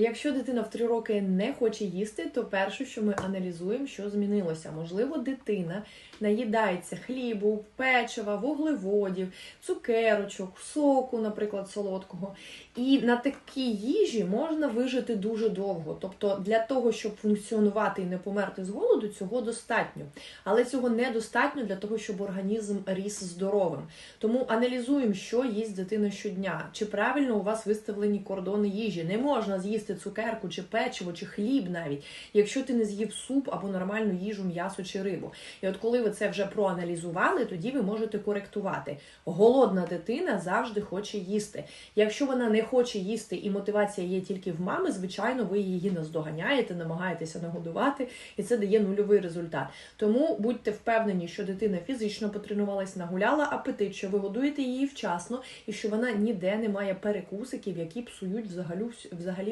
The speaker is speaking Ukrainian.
Якщо дитина в 3 роки не хоче їсти, то перше, що ми аналізуємо, що змінилося. Можливо, дитина наїдається хлібу, печива, вуглеводів, цукерочок, соку, наприклад, солодкого. І на такій їжі можна вижити дуже довго. Тобто для того, щоб функціонувати і не померти з голоду, цього достатньо. Але цього недостатньо для того, щоб організм ріс здоровим. Тому аналізуємо, що їсть дитина щодня. Чи правильно у вас виставлені кордони їжі? Не можна з'їсти цукерку, чи печиво, чи хліб навіть, якщо ти не з'їв суп або нормальну їжу, м'ясо чи рибу. І от коли ви це вже проаналізували, тоді ви можете коректувати. Голодна дитина завжди хоче їсти. Якщо вона не хоче їсти і мотивація є тільки в мами, звичайно, ви її наздоганяєте, намагаєтеся нагодувати, і це дає нульовий результат. Тому будьте впевнені, що дитина фізично потренувалась, нагуляла апетит, що ви годуєте її вчасно, і що вона ніде не має перекусиків, які псують взагалі взагалі